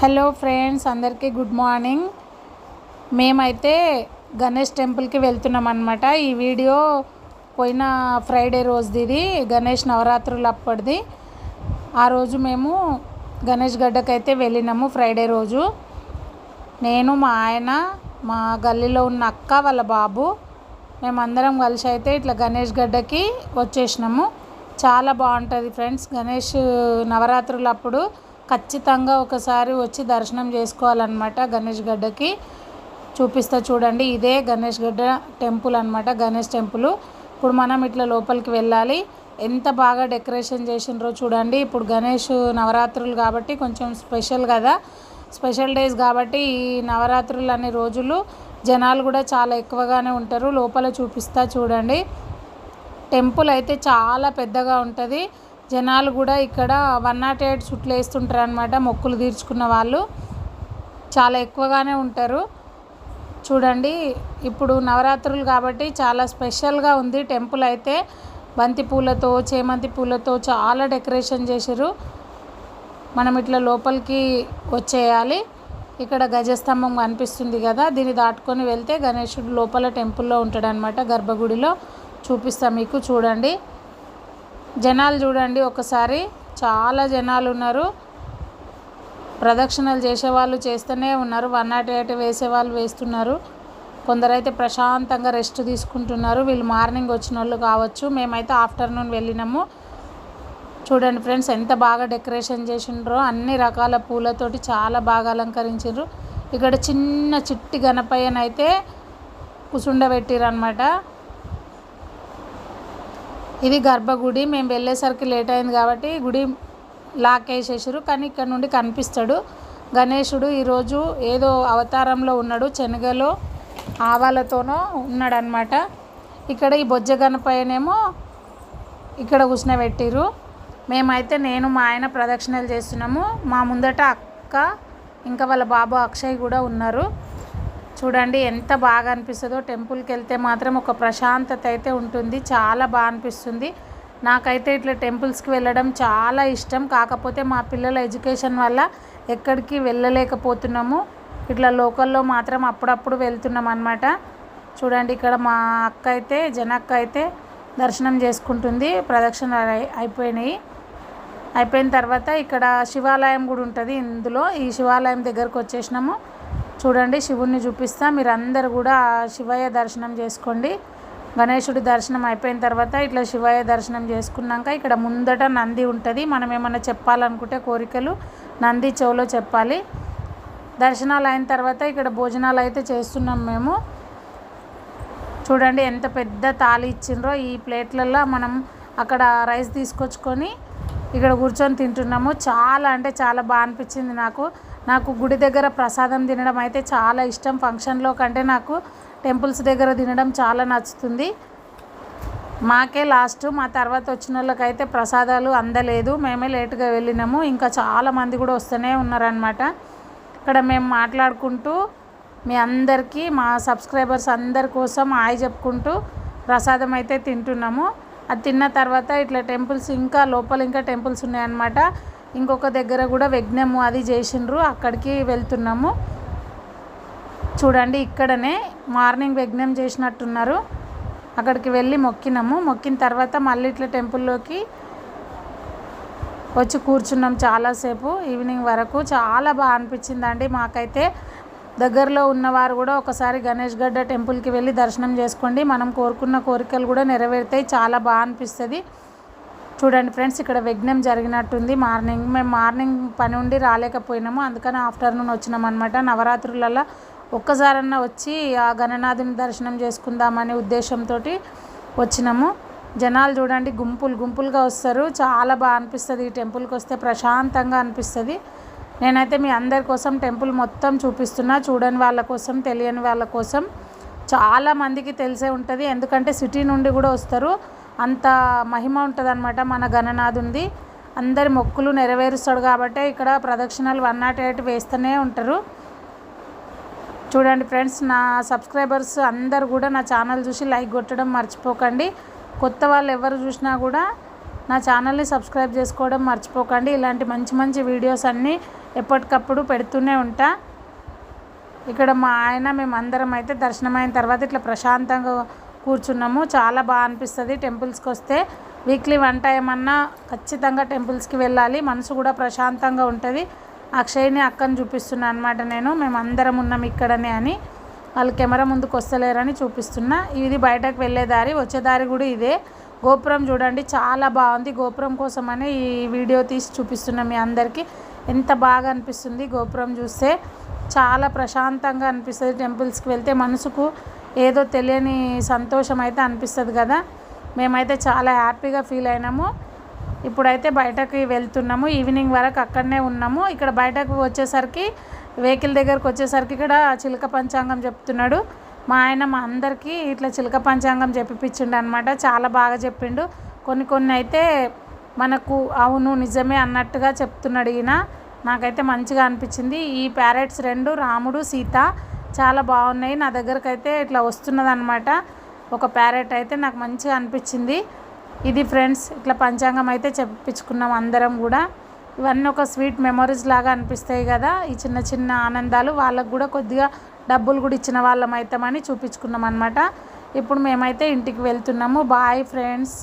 Hello friends అందరికీ good morning. మేమైతే గణేష్ టెంపుల్కి వెళ్తున్నాం అనమాట ఈ వీడియో పోయిన ఫ్రైడే రోజుది ఇది గణేష్ నవరాత్రులు అప్పటిది. ఆ రోజు మేము గణేష్ గడ్డకైతే వెళ్ళినాము ఫ్రైడే రోజు. నేను మా ఆయన మా గల్లీలో ఉన్న అక్క వాళ్ళ బాబు మేమందరం కలిసి అయితే ఇట్లా గణేష్ గడ్డకి వచ్చేసినాము. చాలా బాగుంటుంది ఫ్రెండ్స్ గణేష్ నవరాత్రులు అప్పుడు ఖచ్చితంగా ఒకసారి వచ్చి దర్శనం చేసుకోవాలన్నమాట గణేష్ గడ్డకి. చూపిస్తా చూడండి ఇదే గణేష్ గడ్డ టెంపుల్ అనమాట గణేష్ టెంపుల్. ఇప్పుడు మనం ఇట్లా లోపలికి వెళ్ళాలి. ఎంత బాగా డెకరేషన్ చేసిండ్రో చూడండి. ఇప్పుడు గణేష్ నవరాత్రులు కాబట్టి కొంచెం స్పెషల్ కదా. స్పెషల్ డేస్ కాబట్టి ఈ నవరాత్రులు అనే రోజులు జనాలు కూడా చాలా ఎక్కువగానే ఉంటారు. లోపల చూపిస్తా చూడండి. టెంపుల్ అయితే చాలా పెద్దగా ఉంటుంది. జనాలు కూడా ఇక్కడ వన్ నాట్ ఎయిట్ చుట్లు వేస్తుంటారు అనమాట మొక్కులు తీర్చుకున్న వాళ్ళు. చాలా ఎక్కువగానే ఉంటారు. చూడండి ఇప్పుడు నవరాత్రులు కాబట్టి చాలా స్పెషల్గా ఉంది. టెంపుల్ అయితే బంతి పూలతో చేమంతి పూలతో చాలా డెకరేషన్ చేశారు మనం ఇట్లా లోపలికి వచ్చేయాలి. ఇక్కడ గజస్తంభం కనిపిస్తుంది కదా దీన్ని దాటుకొని వెళ్తే గణేశుడు లోపల టెంపుల్లో ఉంటాడనమాట గర్భగుడిలో. చూపిస్తాం మీకు చూడండి. జనాలు చూడండి ఒకసారి చాలా జనాలు ఉన్నారు. ప్రదక్షిణలు చేసేవాళ్ళు చేస్తూనే ఉన్నారు. వన్ నాట్ ఎయిట్ వేసేవాళ్ళు వేస్తున్నారు. కొందరైతే ప్రశాంతంగా రెస్ట్ తీసుకుంటున్నారు. వీళ్ళు మార్నింగ్ వచ్చిన వాళ్ళు కావచ్చు. మేమైతే ఆఫ్టర్నూన్ వెళ్ళినాము. చూడండి ఫ్రెండ్స్ ఎంత బాగా డెకరేషన్ చేసిండ్రో అన్ని రకాల పూలతోటి చాలా బాగా అలంకరించారు ఇక్కడ చిన్న చిట్టి గణపయ్యనైతే కుసుండబెట్టిరు అనమాట ఇది గర్భగుడి మేము వెళ్ళేసరికి లేట్ అయింది కాబట్టి గుడి లాక్ వేసేసారు కానీ ఇక్కడ నుండి కనిపిస్తాడు. గణేశుడు ఈరోజు ఏదో అవతారంలో ఉన్నాడు. శనగలో ఆవాలతోనో ఉన్నాడనమాట ఇక్కడ ఈ బొజ్జ గణపయ్యనేమో ఇక్కడ కూర్చునబెట్టిరు మేమైతే నేను మా ఆయన ప్రదక్షిణలు చేస్తున్నాము. మా ముందట అక్క ఇంకా వాళ్ళ బాబు అక్షయ్ కూడా ఉన్నారు. చూడండి ఎంత బాగా అనిపిస్తుందో. టెంపుల్కి వెళ్తే మాత్రం ఒక ప్రశాంతత అయితే ఉంటుంది. చాలా బాగా అనిపిస్తుంది. నాకైతే ఇట్లా టెంపుల్స్కి వెళ్ళడం చాలా ఇష్టం. కాకపోతే మా పిల్లల ఎడ్యుకేషన్ వల్ల ఎక్కడికి వెళ్ళలేకపోతున్నాము. ఇట్లా లోకల్లో మాత్రం అప్పుడప్పుడు వెళ్తున్నాం అనమాట చూడండి ఇక్కడ మా అక్క అయితే జనక్క అయితే దర్శనం చేసుకుంటుంది. ప్రదక్షిణ అయిపోయినాయి. అయిపోయిన తర్వాత ఇక్కడ శివాలయం కూడా ఉంటుంది ఇందులో. ఈ శివాలయం దగ్గరకు వచ్చేసినాము. చూడండి శివుణ్ణి చూపిస్తా. మీరందరు కూడా శివయ్య దర్శనం చేసుకోండి. గణేశుడి దర్శనం అయిపోయిన తర్వాత ఇట్లా శివయ్య దర్శనం చేసుకున్నాక ఇక్కడ ముందట నంది ఉంటుంది. మనం ఏమన్నా చెప్పాలనుకుంటే కోరికలు నంది చెవులో చెప్పాలి. దర్శనాలు అయిన తర్వాత ఇక్కడ భోజనాలు అయితే చేస్తున్నాం మేము. చూడండి ఎంత పెద్ద తాళి ఇచ్చిండ్రో ఈ ప్లేట్లలో మనం అక్కడ రైస్ తీసుకొచ్చుకొని ఇక్కడ కూర్చొని తింటున్నాము. చాలా అంటే చాలా బాగా అనిపించింది నాకు. నాకు గుడి దగ్గర ప్రసాదం తినడం అయితే చాలా ఇష్టం. ఫంక్షన్లో కంటే నాకు టెంపుల్స్ దగ్గర తినడం చాలా నచ్చుతుంది. మాకే లాస్ట్ మా తర్వాత వచ్చిన వాళ్ళకైతే ప్రసాదాలు అందలేదు. మేమే లేటుగా వెళ్ళినాము. ఇంకా చాలామంది కూడా వస్తూనే ఉన్నారనమాట ఇక్కడ మేము మాట్లాడుకుంటూ మీ అందరికీ మా సబ్స్క్రైబర్స్ అందరి కోసం ఆయ చెప్పుకుంటూ ప్రసాదం అయితే తింటున్నాము. అది తిన్న తర్వాత ఇట్లా టెంపుల్స్ ఇంకా లోపల ఇంకా టెంపుల్స్ ఉన్నాయన్నమాట. ఇంకొక దగ్గర కూడా యజ్ఞము అది చేసిండ్రు అక్కడికి వెళ్తున్నాము. చూడండి ఇక్కడనే మార్నింగ్ యజ్ఞం చేసినట్టున్నారు. అక్కడికి వెళ్ళి మొక్కినాము. మొక్కిన తర్వాత మళ్ళీ ఇట్లా టెంపుల్లోకి వచ్చి కూర్చున్నాం చాలాసేపు. ఈవినింగ్ వరకు చాలా బాగా అనిపించిందండి. మాకైతే దగ్గరలో ఉన్నవారు కూడా ఒకసారి గణేష్ గడ్డ టెంపుల్కి వెళ్ళి దర్శనం చేసుకోండి. మనం కోరుకున్న కోరికలు కూడా నెరవేరుతాయి. చాలా బాగా అనిపిస్తుంది. చూడండి ఫ్రెండ్స్ ఇక్కడ విఘ్నం జరిగినట్టుంది. మార్నింగ్ మేము మార్నింగ్ పని ఉండి రాలేకపోయినాము. అందుకని ఆఫ్టర్నూన్ వచ్చినాం అనమాట నవరాత్రులలో ఒక్కసారన్నా వచ్చి ఆ గణనాథుని దర్శనం చేసుకుందామనే ఉద్దేశంతో వచ్చినాము. జనాలు చూడండి గుంపులు గుంపులుగా వస్తారు. చాలా బాగా అనిపిస్తుంది. ఈ టెంపుల్కి వస్తే ప్రశాంతంగా అనిపిస్తుంది. నేనైతే మీ అందరి కోసం టెంపుల్ మొత్తం చూపిస్తున్నా. చూడని వాళ్ళ కోసం తెలియని వాళ్ళ కోసం. చాలా మందికి తెలిసే ఉంటుంది. ఎందుకంటే సిటీ నుండి కూడా వస్తారు. అంత మహిమ ఉంటుంది అనమాట మన గణనాథుంది. అందరి మొక్కులు నెరవేరుస్తాడు కాబట్టి ఇక్కడ ప్రదక్షిణలు వన్ నాట్ ఎయిట్ వేస్తూనే ఉంటారు. చూడండి ఫ్రెండ్స్ నా సబ్స్క్రైబర్స్ అందరు కూడా నా ఛానల్ చూసి లైక్ కొట్టడం మర్చిపోకండి. కొత్త వాళ్ళు ఎవరు చూసినా కూడా నా ఛానల్ని సబ్స్క్రైబ్ చేసుకోవడం మర్చిపోకండి. ఇలాంటి మంచి మంచి వీడియోస్ అన్నీ ఎప్పటికప్పుడు పెడుతూనే ఉంటా. ఇక్కడ మా ఆయన మేము అందరం అయితే దర్శనం అయిన తర్వాత ఇట్లా ప్రశాంతంగా కూర్చున్నాము. చాలా బాగా అనిపిస్తుంది టెంపుల్స్కి వస్తే. వీక్లీ వన్ టైం అన్నా ఖచ్చితంగా టెంపుల్స్కి వెళ్ళాలి. మనసు కూడా ప్రశాంతంగా ఉంటుంది. అక్షయ్ని అక్కని చూపిస్తున్నా అనమాట నేను. మేము అందరం ఉన్నాం ఇక్కడనే అని. వాళ్ళు కెమెరా ముందుకు వస్తలేరని చూపిస్తున్నా. ఇది బయటకు వెళ్ళే దారి వచ్చే దారి కూడా ఇదే. గోపురం చూడండి చాలా బాగుంది. గోపురం కోసమని ఈ వీడియో తీసి చూపిస్తున్నాం మీ అందరికీ. ఎంత బాగా అనిపిస్తుంది గోపురం చూస్తే. చాలా ప్రశాంతంగా అనిపిస్తుంది టెంపుల్స్కి వెళ్తే. మనసుకు ఏదో తెలియని సంతోషం అయితే అనిపిస్తుంది కదా. మేమైతే చాలా హ్యాపీగా ఫీల్ అయినాము. ఇప్పుడైతే బయటకి వెళ్తున్నాము. ఈవినింగ్ వరకు అక్కడనే ఉన్నాము. ఇక్కడ బయటకు వచ్చేసరికి వెహికల్ దగ్గరకు వచ్చేసరికి ఇక్కడ చిలక పంచాంగం చెప్తున్నాడు. మా ఆయన మా అందరికీ ఇట్లా చిలక పంచాంగం చెప్పిపించిండు అనమాట చాలా బాగా చెప్పిండు. కొన్ని కొన్ని అయితే మనకు అవును నిజమే అన్నట్టుగా చెప్తున్నాడు ఈయన. నాకైతే మంచిగా అనిపించింది. ఈ ప్యారెట్స్ రెండు రాముడు సీత. చాలా బాగున్నాయి. నా దగ్గరకు అయితే ఇట్లా వస్తున్నది అనమాట ఒక ప్యారెట్ అయితే నాకు మంచిగా అనిపించింది. ఇది ఫ్రెండ్స్ ఇట్లా పంచాంగం అయితే చెప్పించుకున్నాం అందరం కూడా. ఇవన్నీ ఒక స్వీట్ మెమరీస్ లాగా అనిపిస్తాయి కదా. ఈ చిన్న చిన్న ఆనందాలు వాళ్ళకు కూడా కొద్దిగా డబ్బులు కూడా ఇచ్చిన వాళ్ళం అవుతామని చూపించుకున్నాం అనమాట ఇప్పుడు మేమైతే ఇంటికి వెళ్తున్నాము. Bye friends.